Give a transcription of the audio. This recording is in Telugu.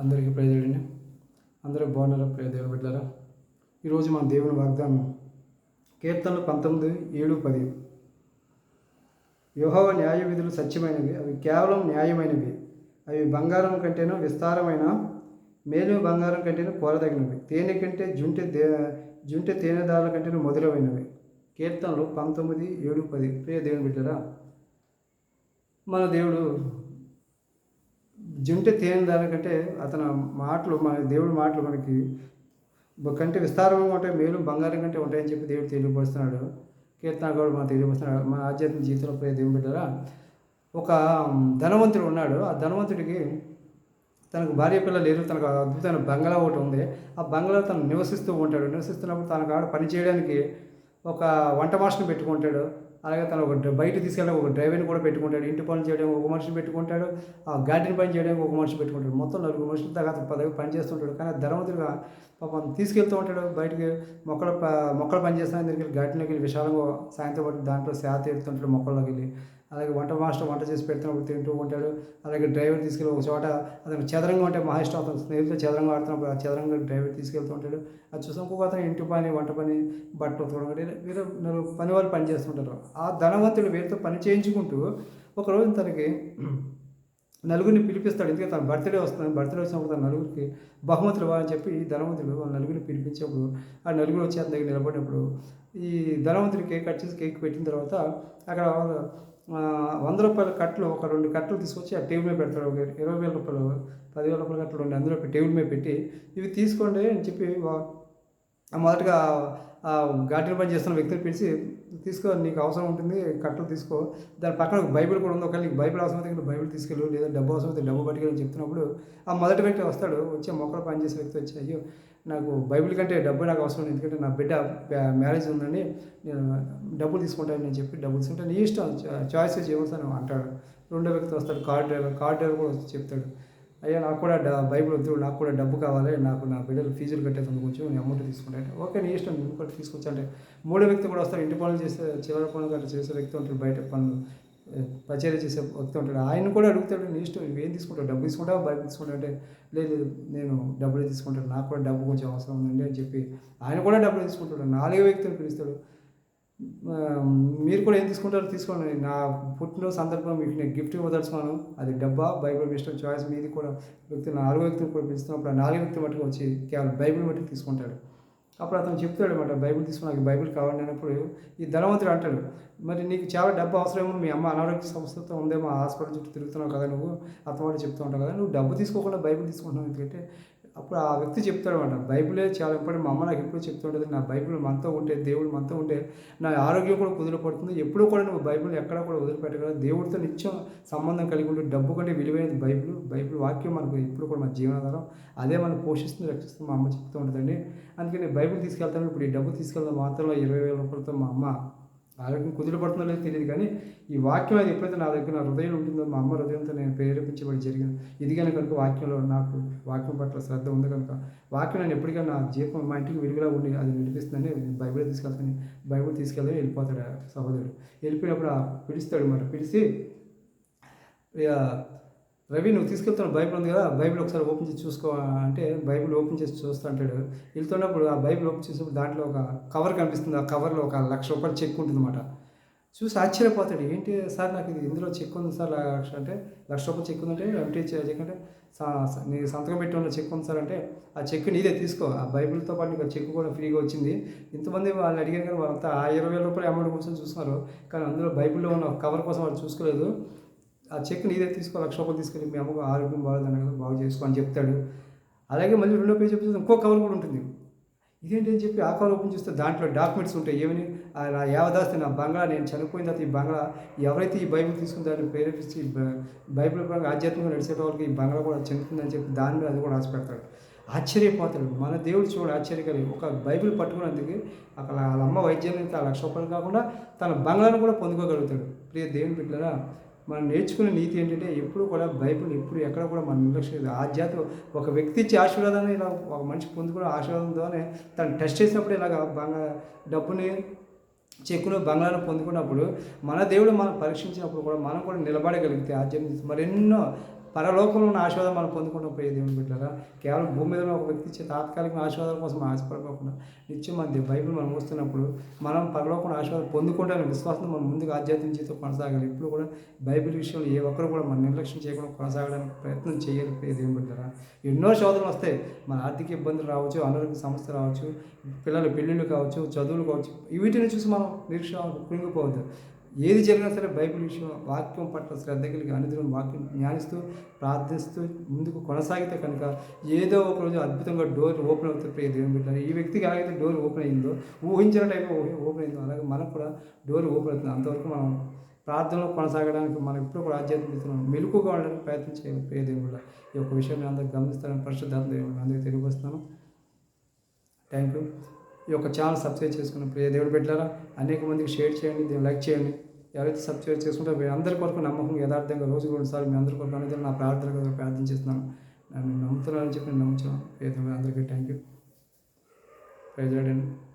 అందరికీ ప్రజలండి అందరూ బాగున్నారా? ప్రియ దేవుని బిడ్డారా ఈరోజు మన దేవుని వాగ్దానం కీర్తనలు పంతొమ్మిది ఏడు పది. యోహవ న్యాయ విధులు సత్యమైనవి అవి కేవలం న్యాయమైనవి. అవి బంగారం కంటేనూ విస్తారమైన మేలు బంగారం కంటేనూ కోరదగినవి. తేనె కంటే జుంటె దే జుంటె తేనెదారుల కంటేనూ మధురమైనవి కీర్తనలు పంతొమ్మిది ఏడు పది. ప్రియ దేవుని బిడ్డరా మన దేవుడు జుంటి తేని దానికంటే అతని మాటలు మన దేవుడి మాటలు మనకి కంటే విస్తారంగా ఉంటాయి మేలు బంగారం కంటే ఉంటాయని చెప్పి దేవుడు తెలియపరుస్తున్నాడు. కీర్తన కూడా మనం తెలియపరుస్తున్నాడు. మన ఆధ్యాత్మిక జీవితంలో పోయే దేవుని బిడ్డరా ఒక ధనవంతుడు ఉన్నాడు. ఆ ధనవంతుడికి తనకు భార్య పిల్ల లేరు తనకు అద్భుతమైన బంగ్లా ఒకటి ఉంది. ఆ బంగ్లా తను నివసిస్తూ ఉంటాడు. నివసిస్తున్నప్పుడు తనకు ఆడ పని చేయడానికి ఒక వంట మాస్టర్ని పెట్టుకుంటాడు. అలాగే తను ఒక బయట తీసుకెళ్ళి ఒక డ్రైవర్ని కూడా పెట్టుకుంటాడు. ఇంటి పనులు చేయడానికి ఒక మనిషిని పెట్టుకుంటాడు. ఆ గార్డెన్ పని చేయడానికి ఒక మనిషి పెట్టుకుంటాడు. మొత్తం నలుగురు మనుషులు తర్వాత పదవి పని చేస్తుంటాడు కానీ ఆ పాపం తీసుకెళ్తూ ఉంటాడు. బయటకి మొక్కల ప- మొక్కలు పని చేస్తాను దగ్గర గార్డెన్లోకి వెళ్ళి విశాలంగా సాయంత్రం పాటు దాంట్లో శాత ఎడుతుంటాడు మొక్కల్లోకి వెళ్ళి. అలాగే వంట మాస్టర్ వంట చేసి పెడుతున్నప్పుడు తింటూ ఉంటాడు. అలాగే డ్రైవర్ తీసుకెళ్ళి ఒక చోట అతను చదరంగా ఉంటే మహా ఇష్టం. అతను స్నేహితులు చదరంగా ఆడుతున్నప్పుడు ఆ చదరంగా డ్రైవర్ తీసుకెళ్తూ ఉంటాడు. అది చూసాం ఇంకొక అతను ఇంటి పని వంట పని బట్టలు ఉతకడం వీరు పని వాళ్ళు పని చేస్తుంటారు. ఆ ధనవంతుడు వీరితో పని చేయించుకుంటూ ఒకరోజు తనకి నలుగురిని పిలిపిస్తాడు. ఎందుకంటే తన బర్త్డే వస్తుంది. బర్త్డే వచ్చినప్పుడు తన నలుగురికి బహుమతులు ఇవ్వాలని చెప్పి ఈ ధనవంతుడు వాళ్ళ నలుగురిని పిలిపించినప్పుడు ఆ నలుగురు వచ్చి అతని దగ్గర నిలబడినప్పుడు ఈ ధనవంతుడు కేక్ కట్ చేసి కేక్ పెట్టిన తర్వాత అక్కడ వంద రూపాయల కట్టలు ఒక రెండు కట్టలు తీసుకొచ్చి ఆ టేబుల్ మీద పెడతాడు. ఒక ఇరవై వేల రూపాయలు పదివేల రూపాయల కట్టలు ఉండి అందులో టేబుల్ మీద పెట్టి ఇవి తీసుకోండి అని చెప్పి మొదటగా ఆ గార్డెన్ పని చేస్తున్న వ్యక్తిని పిలిచి తీసుకో నీకు అవసరం ఉంటుంది కట్టలు తీసుకో. దాని పక్కన ఒక బైబిల్ కూడా ఉంది. ఒకవేళ నీకు బైబిల్ అవసరం అయితే బైబిల్ తీసుకెళ్ళు లేదా డబ్బు అవసరం అయితే డబ్బు పట్టుకెళ్ళి చెప్తున్నప్పుడు ఆ మొదటి వ్యక్తి వస్తాడు. వచ్చి మొక్కలు పనిచేసే వ్యక్తి వచ్చి అయ్యో నాకు బైబిల్ కంటే డబ్బు నాకు అవసరం లేదు. ఎందుకంటే నా బిడ్డ మ్యారేజ్ ఉందని నేను డబ్బులు తీసుకుంటాను నేను చెప్పి డబ్బులు తీసుకుంటాను. నీ ఇష్టం. చా- చాయిస్ చేయవలసిన అంటాడు. రెండో వ్యక్తి వస్తాడు. కార్ డ్రైవర్ కార్ డ్రైవర్ కూడా వచ్చి చెప్తాడు. అయ్యా నాకు కూడా డ- బైబిల్ వద్దు నాకు కూడా డబ్బు కావాలి. నాకు నా బిడ్డలు ఫీజులు కట్టేది కొంచెం నేను అమౌంట్ తీసుకుంటాను ఓకే నీ ఇష్టం. నువ్వు కూడా తీసుకొచ్చా అంటే మూడో వ్యక్తి కూడా వస్తాడు. ఇంటి పనులు చేసే చివరి పనులు అట్లా చేసే వ్యక్తి ఉంటాడు బయట పనులు. పచేరీ చేసే వ్యక్తి ఉంటాడు. ఆయన కూడా అడుగుతాడు నీ ఇష్టం నువ్వేం తీసుకుంటావు? డబ్బు తీసుకుంటావు? బైబిల్ తీసుకుంటావు? అంటే లేదు లేదు, నేను డబ్బులు తీసుకుంటాను. నాకు కూడా డబ్బు కొంచెం అవసరం ఉందండి అని చెప్పి ఆయన కూడా డబ్బులు తీసుకుంటాడు. నాలుగో వ్యక్తులు పిలుస్తాడు. మీరు కూడా ఏం తీసుకుంటారో తీసుకోండి. నా పుట్టినరోజు సందర్భం మీకు నేను గిఫ్ట్ ఇవ్వదలుచుకున్నాను. అది డబ్బా బైబిల్ మీ ఇష్టం చాయిస్ మీది కూడా. వ్యక్తి నాలుగో వ్యక్తులు కూడా పిలుస్తున్నప్పుడు ఆ నాలుగు వ్యక్తి మట్టుకు వచ్చి కేవలం బైబిల్ మట్టుకు తీసుకుంటాడు. అప్పుడు అతను చెప్తాడు అనమాట బైబిల్ తీసుకుని నాకు బైబిల్ కావాలి అన్నప్పుడు ఈ ధనవంతుడు అంటాడు మరి నీకు చాలా డబ్బు అవసరమో మీ అమ్మ అనారోగ్య సంస్థతో ఉందేమో హాస్పిటల్ చుట్టూ తిరుగుతున్నావు కదా నువ్వు అతను చెప్తూ ఉంటావు కదా నువ్వు డబ్బు తీసుకోకుండా బైబిల్ తీసుకుంటున్నావు ఎందుకంటే అప్పుడు ఆ వ్యక్తి చెప్తాడు అనమాట బైబిలే చాలా ఇంపార్టెంట్ మా అమ్మ నాకు ఎప్పుడు చెప్తుంటుంది నా బైబిల్ మనతో ఉంటే దేవుడు మనతో ఉంటే నా ఆరోగ్యం కూడా కుదిరిపడుతుంది ఎప్పుడూ కూడా నువ్వు బైబిల్ ఎక్కడ కూడా వదిలిపెట్టగలవు దేవుడితో నిత్యం సంబంధం కలిగి ఉంటే డబ్బు కంటే విలువైనది బైబిల్ బైబిల్ వాక్యం మనకు ఎప్పుడు కూడా మన జీవనాధారం అదే మనం పోషిస్తుంది రక్షిస్తుంది మా అమ్మ చెప్తూ ఉంటుందండి. అందుకని బైబిల్ తీసుకెళ్తాను ఇప్పుడు ఈ డబ్బు తీసుకెళ్తాం మాత్రం ఇరవై వేల రూపాయలతో మా అమ్మ ఆరోగ్యం కుదిరిపడుతుందో లేదో తెలియదు కానీ ఈ వాక్యం అది ఎప్పుడైతే నా దగ్గర నా హృదయం ఉంటుందో మా అమ్మ హృదయంతో నేను ప్రేరేపించబడి జరిగింది. ఇది కనుక కనుక వాక్యంలో నాకు వాక్యం పట్ల శ్రద్ధ ఉంది కనుక వాక్యం నేను ఎప్పటికైనా నా జీవితం మా ఇంటికి వెలుగులా ఉండి అది వినిపిస్తుందని బైబిల్ తీసుకెళ్తాను. బైబిల్ తీసుకెళ్తే వెళ్ళిపోతాడు ఆ సహోదరుడు. వెళ్ళిపోయినప్పుడు ఆ పిలుస్తాడు మరి పిలిచి ఇక రవి నువ్వు తీసుకెళ్తున్న బైబిల్ ఉంది కదా బైబిల్ ఒకసారి ఓపెన్ చేసి చూసుకో అంటే బైబిల్ ఓపెన్ చేసి చూస్తూ అంటాడు. వెళ్తున్నప్పుడు ఆ బైబిల్ ఓపెన్ చేసినప్పుడు దాంట్లో ఒక కవర్ కనిపిస్తుంది. ఆ కవర్లో ఒక లక్ష రూపాయలు చెక్ ఉంటుంది అనమాట చూసి ఆశ్చర్యపోతాడు. ఏంటి సార్ నాకు ఇది ఇందులో చెక్ ఉంది సార్ లక్ష అంటే లక్ష రూపాయలు చెక్ ఉందంటే ఎంటీ చెక్ అంటే స- నీ సంతకం పెట్టి ఉన్న చెక్ ఉంది సార్ అంటే ఆ చెక్ నీదే తీసుకో. ఆ బైబిల్తో పాటు నీకు ఆ చెక్ కూడా ఫ్రీగా వచ్చింది. ఇంతమంది వాళ్ళు అడిగారు కానీ వాళ్ళంతా ఆ ఇరవై వేల రూపాయలు అమౌంట్ కోసం చూస్తున్నారు. కానీ అందులో బైబిల్లో ఉన్న కవర్ కోసం వాళ్ళు చూసుకోలేదు. ఆ చెక్ నీదే తీసుకో లక్ష రూపాయలు తీసుకెళ్ళి మీ అమ్మకు ఆరోగ్యం బాగుందని కదా బాగు చేసుకో అని చెప్తాడు. అలాగే మళ్ళీ రెండో పేజ్ చెప్పేసి ఇంకో కవర్ కూడా ఉంటుంది. ఇదేంటి అని చెప్పి ఆ కవర్ ఓపెన్ చేస్తే దాంట్లో డాక్యుమెంట్స్ ఉంటాయి. ఏమని? ఆ నా యావదాస్తి నా బంగ్లా నేను చనిపోయిన తర్వాత ఈ బంగ్లా ఎవరైతే ఈ బైబిల్ తీసుకుని దాన్ని ప్రేరేపించి బైబిల్ పరంగా ఆధ్యాత్మికంగా నడిచే వాళ్ళకి ఈ బంగ్లా కూడా చెందుతుందని చెప్పి దాని మీద అది కూడా ఆశపెడతాడు ఆశ్చర్యపోతాడు. మన దేవుడు చూడు ఆశ్చర్యకరి. ఒక బైబిల్ పట్టుకున్నందుకు అక్కడ వాళ్ళ అమ్మ వైద్యం ఆ లక్ష రూపాయలు కాకుండా తన బంగ్లాను కూడా పొందుకోగలుగుతాడు. ప్రియ దేవుని బిడ్డరా మనం నేర్చుకునే నీతి ఏంటంటే ఎప్పుడు కూడా బైబిల్ ఎప్పుడు ఎక్కడ కూడా మనం నిర్లక్ష్యం చేయదు. ఆధ్యాత్మిక ఒక వ్యక్తి ఇచ్చే ఆశీర్వాదాన్ని ఇలా ఒక మనిషి పొందుకునే ఆశీర్వాదంతోనే తను టెస్ట్ చేసినప్పుడు ఇలాగ బంగా డబ్బుని చెక్కును బంగారం పొందుకున్నప్పుడు మన దేవుడు మనం పరీక్షించినప్పుడు కూడా మనం కూడా నిలబడగలిగితే ఆధ్యాత్మిక మరెన్నో పరలోకంలో ఉన్న ఆశీర్వాదం మనం పొందుకుంటాం ప్రియ దేవుని బిడ్డారా కేవలం భూమి మీద ఒక వ్యక్తి ఇచ్చే తాత్కాలిక ఆశీర్వాదాల కోసం ఆశపడకుండా నిత్యం మన బైబిల్ మనం వస్తున్నప్పుడు మనం పరలోకంలో ఆశీర్వాదం పొందుకుంటానే విశ్వాసం మనం ముందుకు ఆధ్యాత్మిక జీవితం కొనసాగాలి. ఇప్పుడు కూడా బైబిల్ విషయంలో ఏ ఒక్కరు కూడా మనం నిర్లక్ష్యం చేయకుండా కొనసాగడానికి ప్రయత్నం చేయాలి ప్రియ దేవుని బిడ్డారా ఎన్నో శోధనలు వస్తాయి. మన ఆర్థిక ఇబ్బందులు రావచ్చు అనారోగ్య సమస్య రావచ్చు పిల్లల పెళ్ళిళ్ళు కావచ్చు చదువులు కావచ్చు వీటిని చూసి మనం నిరీక్ష కృంగిపోవద్దు. ఏది జరిగినా సరే బైబిల్ విషయం వాక్యం పట్ల శ్రద్ధ కలిగి అనుదినం వాక్యం జ్ఞానిస్తూ ప్రార్థిస్తూ ముందుకు కొనసాగితే కనుక ఏదో ఒక రోజు అద్భుతంగా డోర్ ఓపెన్ అవుతుంది ప్రియ దేవుని బిడ్డలారా. ఈ వ్యక్తికి ఎలాగైతే డోర్ ఓపెన్ అయిందో ఊహించిన టైంలో ఓపెన్ అయిందో అలాగే మనకు కూడా డోర్ ఓపెన్ అవుతుంది అంతవరకు మనం ప్రార్థనలో కొనసాగడానికి మనం ఎప్పుడు కూడా ఆధ్యాత్మిక మెలుకుగా ఉండడానికి ప్రయత్నం చేయాలి ప్రియ దేవుని బిడ్డ. ఈ యొక్క విషయాన్ని అందరూ గమనిస్తారని పరిశుద్ధాత్మ దేవుడు అందరికీ తెలియపరుస్తున్నాను థ్యాంక్ యూ ఈ యొక్క ఛానల్ సబ్స్క్రైబ్ చేసుకున్న ప్రియ దేవుడు పెట్టారా అనేక మందికి షేర్ చేయండి దీన్ని లైక్ చేయండి. ఎవరైతే సబ్స్క్రైబ్ చేసుకుంటే మీ అందరి కొరకు నమ్మకం యథార్థంగా రోజు కూడా సార్లు మీ అందరి కొరకు అనేది నా ప్రార్థన ప్రార్థన చేస్తున్నాను. నన్ను నమ్ముతున్నారని చెప్పి నేను నమ్ముతున్నాను. ప్రియ దేవుడు అందరికీ థ్యాంక్ యూ ప్రైజ్